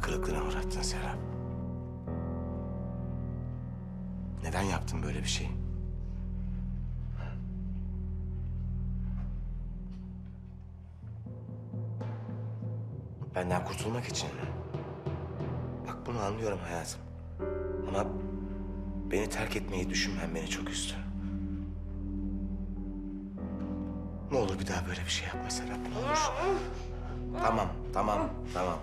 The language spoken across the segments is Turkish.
Hayal kırıklığına uğrattın Serap. Neden yaptın böyle bir şey? Benden kurtulmak için mi? Bak bunu anlıyorum hayatım. Ama beni terk etmeyi düşünmen beni çok üzdü. Ne olur bir daha böyle bir şey yapma Serap, ne olur. Tamam, tamam, tamam.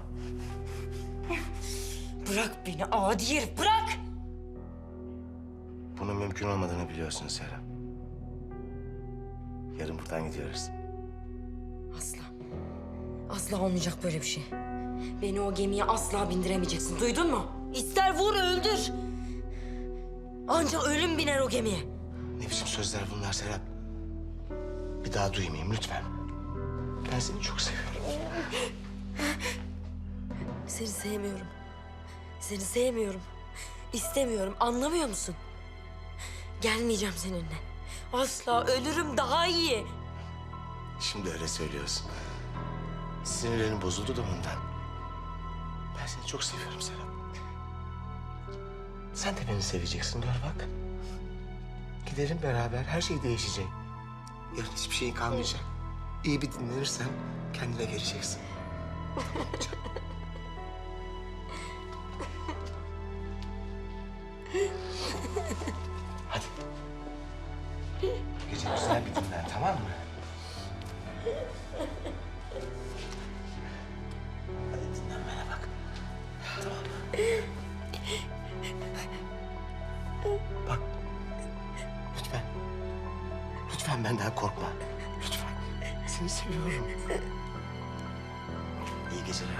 Bırak beni adi herif bırak! Bunun mümkün olmadığını biliyorsun Serap. Yarın buradan gidiyoruz. Asla. Asla olmayacak böyle bir şey. Beni o gemiye asla bindiremeyeceksin. Duydun mu? İster vur öldür. Ancak ölüm biner o gemiye. Ne biçim sözler bunlar Serap? Bir daha duymayayım lütfen. Ben seni çok seviyorum. Seni sevmiyorum. Seni sevmiyorum. İstemiyorum. Anlamıyor musun? Gelmeyeceğim seninle. Asla ölürüm daha iyi. Şimdi öyle söylüyorsun. Sinirlerin bozuldu da ondan. Ben seni çok seviyorum Serap. Sen de beni seveceksin gör bak. Gidelim beraber her şey değişecek. Yarın hiçbir şeyin kalmayacak. İyi bir dinlenirsen kendine geleceksin. Hadi. Gece güzel bir dinlen tamam mı? Hadi dinlenmene bak. Tamam mı? Bak. Lütfen. Lütfen benden korkma. Lütfen. Seni seviyorum. İyi geceler.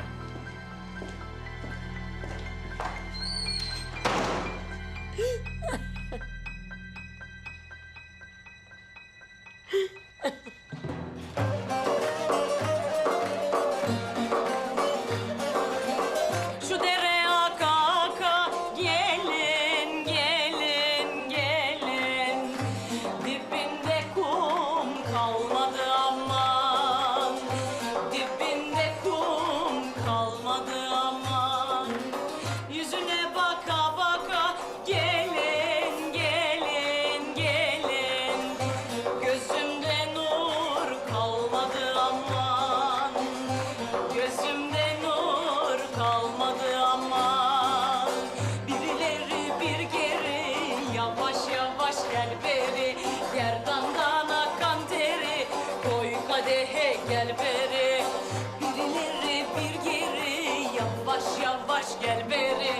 Yavaş gel beri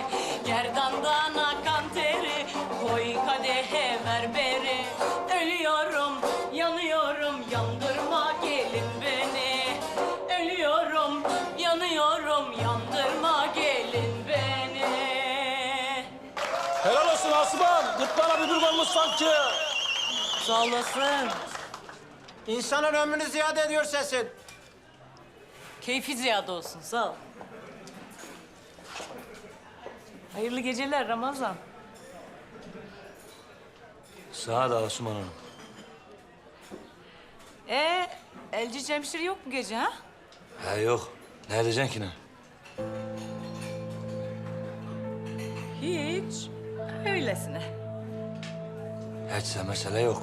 Gerdandan akan teri Koy kadehe ver beri Ölüyorum, yanıyorum Yandırma gelin beni Ölüyorum, yanıyorum, yandırma gelin beni. Helal olsun Asuman. Gırtlağına bir olmuş sanki. Sağ olasın. İnsanın ömrünü ziyade ediyor sesin. Keyfi ziyade olsun, sağ ol. Hayırlı geceler Ramazan. Sağ ol Asuman Hanım. Ee, Elci Cemşir yok bu gece ha? He yok. Ne edeceksin ki ne? Hiç. Öylesine. Hiçse mesele yok.